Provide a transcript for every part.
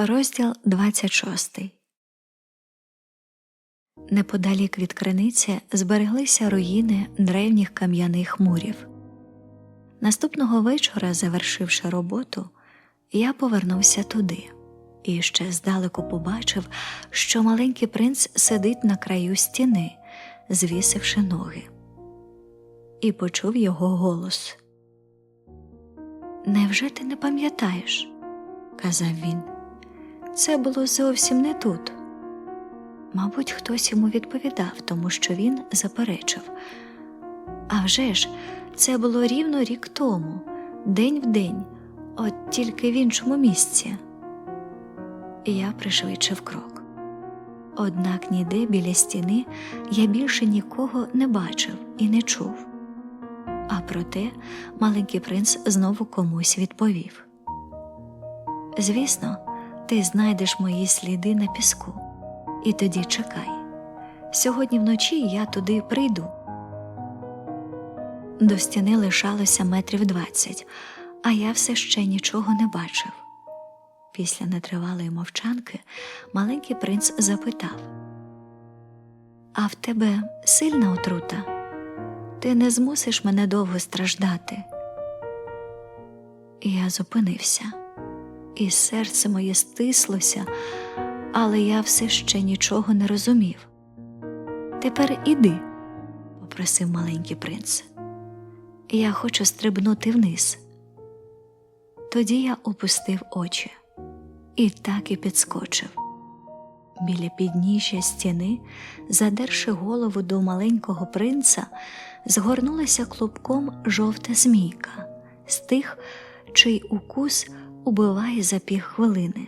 Розділ 26 Неподалік від криниці збереглися руїни древніх кам'яних мурів. Наступного вечора, завершивши роботу, я повернувся туди і ще здалеку побачив, що маленький принц сидить на краю стіни, звісивши ноги, і почув його голос. Невже ти не пам'ятаєш? казав він. Це було зовсім не тут. Мабуть, хтось йому відповідав, тому що він заперечив. А вже ж, це було рівно рік тому, день в день, от тільки в іншому місці. Я пришвидшив крок. Однак ніде біля стіни я більше нікого не бачив і не чув. А проте маленький принц знову комусь відповів. Звісно, ти знайдеш мої сліди на піску. І тоді чекай. Сьогодні вночі я туди прийду. До стіни лишалося метрів двадцять, а я все ще нічого не бачив. Після нетривалої мовчанки маленький принц запитав: А в тебе сильна отрута? Ти не змусиш мене довго страждати. І я зупинився, і серце моє стислося, але я все ще нічого не розумів. Тепер іди, попросив маленький принц. Я хочу стрибнути вниз. Тоді я опустив очі і так і підскочив. Біля підніжжя стіни, задерши голову до маленького принца, згорнулася клубком жовта змійка з тих, чий укус убиває за півхвилини.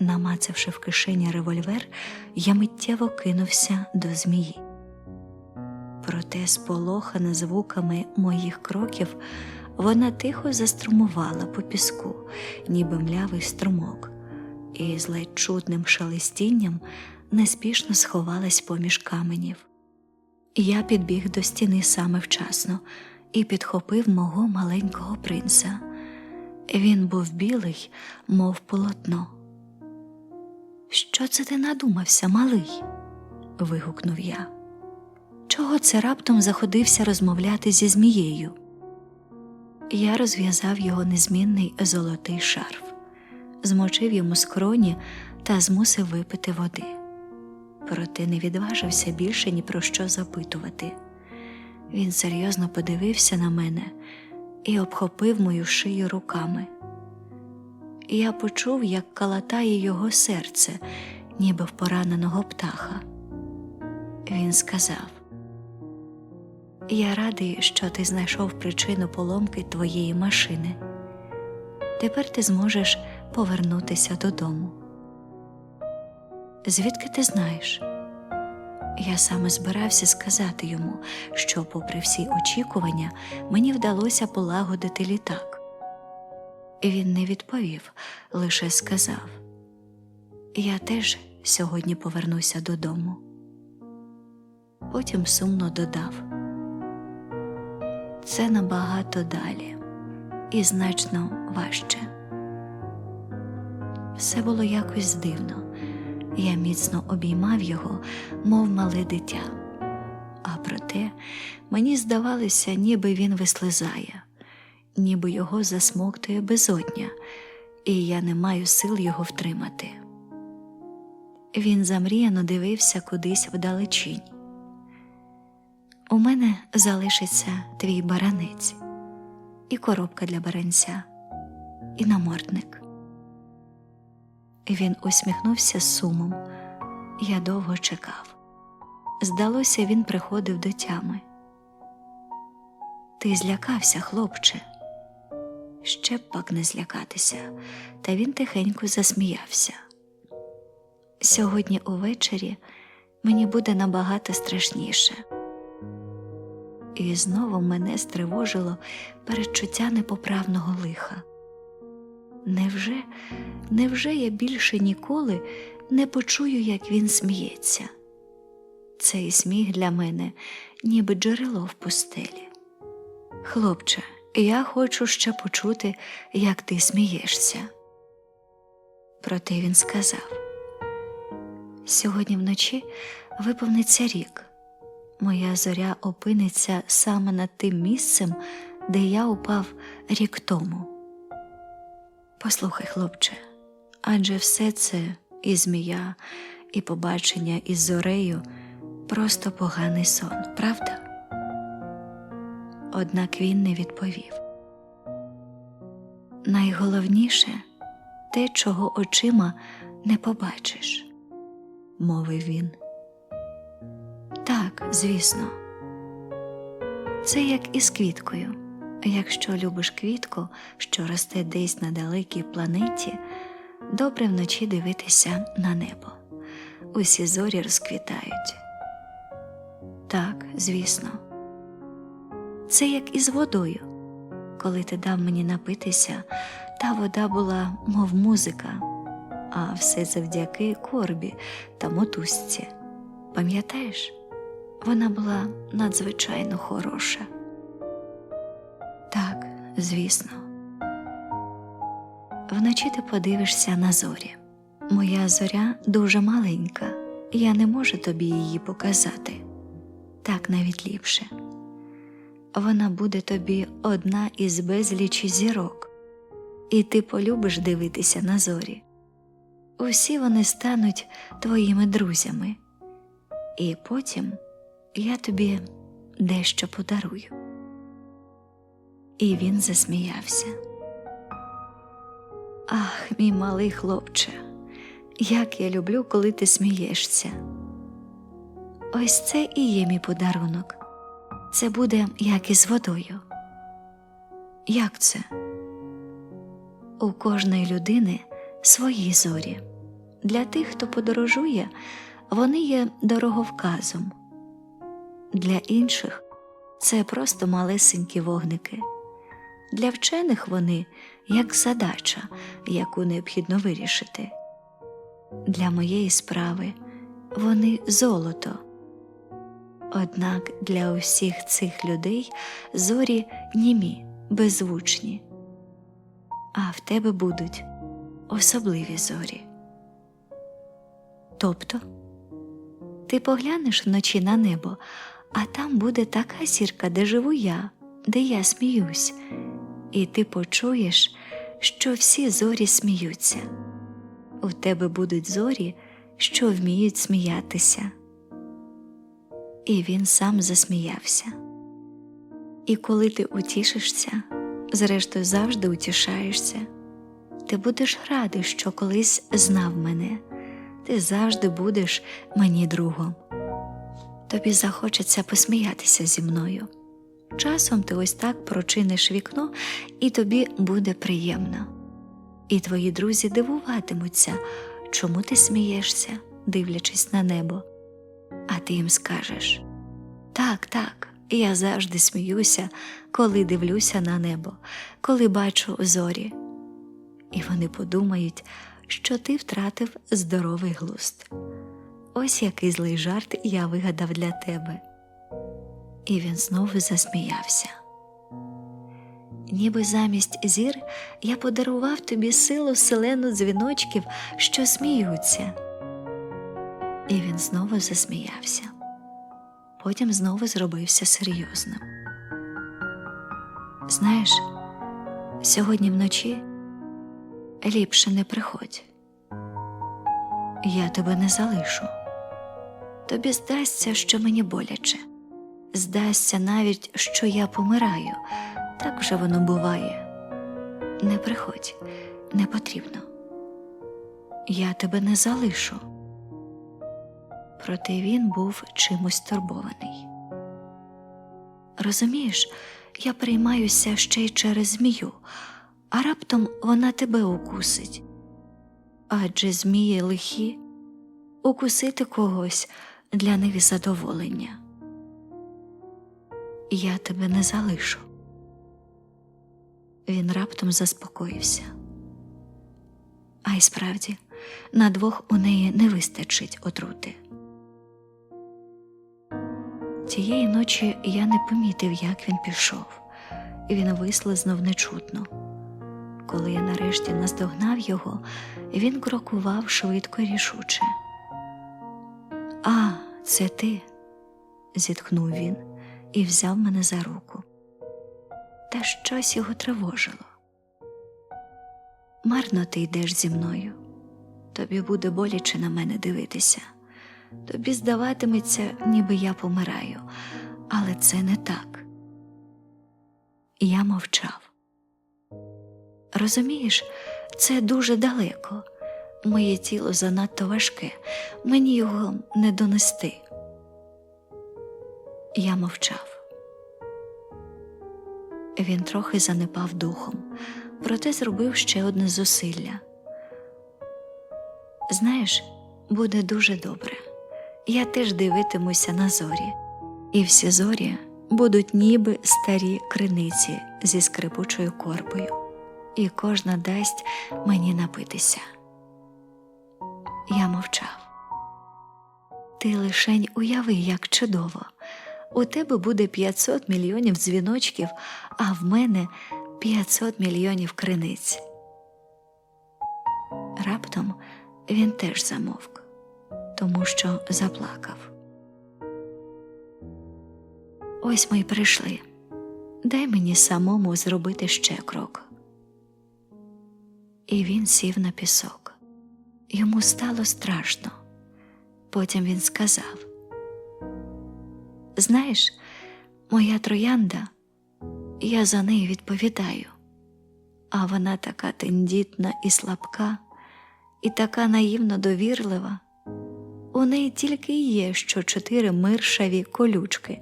Намацавши в кишені револьвер, я миттєво кинувся до змії. Проте, сполохана звуками моїх кроків, вона тихо заструмувала по піску, ніби млявий струмок, і з ледь чутним шелестінням неспішно сховалась поміж каменів. Я підбіг до стіни саме вчасно і підхопив мого маленького принца. Він був білий, мов полотно. Що це ти надумався, малий? вигукнув я. Чого це раптом заходився розмовляти зі змією? Я розв'язав його незмінний золотий шарф, змочив йому скроні та змусив випити води. Проте не відважився більше ні про що запитувати. Він серйозно подивився на мене і обхопив мою шию руками. Я почув, як калатає його серце, ніби в пораненого птаха. Він сказав: Я радий, що ти знайшов причину поломки твоєї машини. Тепер ти зможеш повернутися додому. Звідки ти знаєш? Я саме збирався сказати йому, що, попри всі очікування, мені вдалося полагодити літак. Він не відповів, лише сказав: Я теж сьогодні повернуся додому. Потім сумно додав: Це набагато далі і значно важче. Все було якось дивно. Я міцно обіймав його, мов мале дитя. А проте мені здавалося, ніби він вислизає, ніби його засмоктує безодня, і я не маю сил його втримати. Він замріяно дивився кудись вдалечінь. У мене залишиться твій баранець, і коробка для баранця, і намордник. Він усміхнувся сумом. Я довго чекав. Здалося, він приходив до тями. Ти злякався, хлопче. Ще б пак не злякатися, та він тихенько засміявся. Сьогодні увечері мені буде набагато страшніше. І знову мене стривожило передчуття непоправного лиха. Невже, невже я більше ніколи не почую, як він сміється? Цей сміх для мене, ніби джерело в пустелі. Хлопче, я хочу ще почути, як ти смієшся. Проте він сказав: Сьогодні вночі виповниться рік. Моя зоря опиниться саме над тим місцем, де я упав рік тому. Послухай, хлопче, адже все це і змія, і побачення із зорею просто поганий сон, правда? Однак він не відповів. Найголовніше те, чого очима не побачиш, мовив він. Так, звісно. Це як із квіткою. Якщо любиш квітку, що росте десь на далекій планеті, добре вночі дивитися на небо. Усі зорі розквітають. Так, звісно. Це як із водою. Коли ти дав мені напитися, та вода була, мов музика, а все завдяки корбі та мотузці. Пам'ятаєш, вона була надзвичайно хороша. Так, звісно. Вночі ти подивишся на зорі. Моя зоря дуже маленька, я не можу тобі її показати. Так навіть ліпше. Вона буде тобі одна із безлічі зірок, і ти полюбиш дивитися на зорі. Усі вони стануть твоїми друзями, і потім я тобі дещо подарую. І він засміявся. Ах, мій малий хлопче, як я люблю, коли ти смієшся. Ось це і є мій подарунок. Це буде як із водою. Як це? У кожної людини свої зорі. Для тих, хто подорожує, вони є дороговказом. Для інших це просто малесенькі вогники. Для вчених вони як задача, яку необхідно вирішити. Для моєї справи вони золото. Однак для усіх цих людей зорі німі, беззвучні, а в тебе будуть особливі зорі. Тобто ти поглянеш вночі на небо, а там буде така зірка, де живу я, де я сміюсь, і ти почуєш, що всі зорі сміються. У тебе будуть зорі, що вміють сміятися. І він сам засміявся. І коли ти утішишся, зрештою завжди утішаєшся, ти будеш радий, що колись знав мене, ти завжди будеш мені другом. Тобі захочеться посміятися зі мною. Часом ти ось так прочиниш вікно, і тобі буде приємно. І твої друзі дивуватимуться, чому ти смієшся, дивлячись на небо. А ти їм скажеш так, так, я завжди сміюся, коли дивлюся на небо, коли бачу зорі. І вони подумають, що ти втратив здоровий глузд. Ось який злий жарт я вигадав для тебе. І він знову засміявся. Ніби замість зір я подарував тобі силу селену дзвіночків, що сміються. І він знову засміявся. Потім знову зробився серйозним. Знаєш, сьогодні вночі ліпше не приходь. Я тебе не залишу. Тобі здасться, що мені боляче, здасться навіть, що я помираю. Так вже воно буває. Не приходь, не потрібно. Я тебе не залишу. Проте він був чимось турбований. Розумієш, я приймаюся ще й через змію, а раптом вона тебе укусить. Адже змії лихі укусити когось для них задоволення. Я тебе не залишу. Він раптом заспокоївся. А й справді, на двох у неї не вистачить отрути. Тієї ночі я не помітив, як він пішов, і він вислизнув нечутно. коли я нарешті наздогнав його, він крокував швидко і рішуче. А, це ти, зітхнув він і взяв мене за руку. Та щось його тривожило. Марно ти йдеш зі мною. Тобі буде боляче на мене дивитися. Тобі здаватиметься, ніби я помираю, але це не так. Я мовчав. Розумієш, це дуже далеко. Моє тіло занадто важке, мені його не донести. Я мовчав. Він трохи занепав духом, проте зробив ще одне зусилля. Знаєш, буде дуже добре. Я теж дивитимуся на зорі, і всі зорі будуть ніби старі криниці зі скрипучою корбою, і кожна дасть мені напитися. Я мовчав. Ти лишень уяви, як чудово. У тебе буде 500 мільйонів дзвіночків, а в мене 500 мільйонів криниць. Раптом він теж замовк, тому що заплакав. Ось ми й прийшли. Дай мені самому зробити ще крок. І він сів на пісок. Йому стало страшно. Потім він сказав: Знаєш, моя троянда, я за неї відповідаю, а вона така тендітна і слабка, і така наївно довірлива. У неї тільки є що чотири миршаві колючки,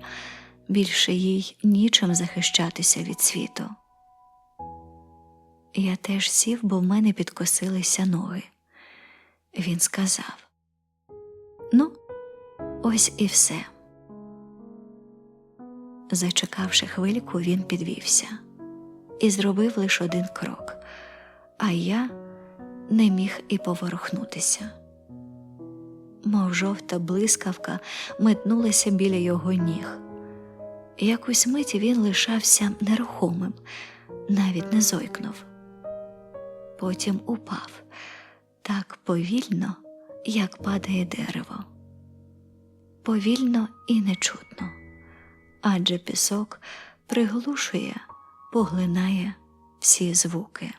більше їй нічим захищатися від світу. Я теж сів, бо в мене підкосилися ноги. Він сказав: Ну, ось і все. Зачекавши хвильку, він підвівся і зробив лише один крок, а я не міг і поворухнутися. Мов жовта блискавка метнулася біля його ніг. Якусь мить він лишався нерухомим, навіть не зойкнув. Потім упав так повільно, як падає дерево. Повільно і нечутно адже пісок приглушує, поглинає всі звуки.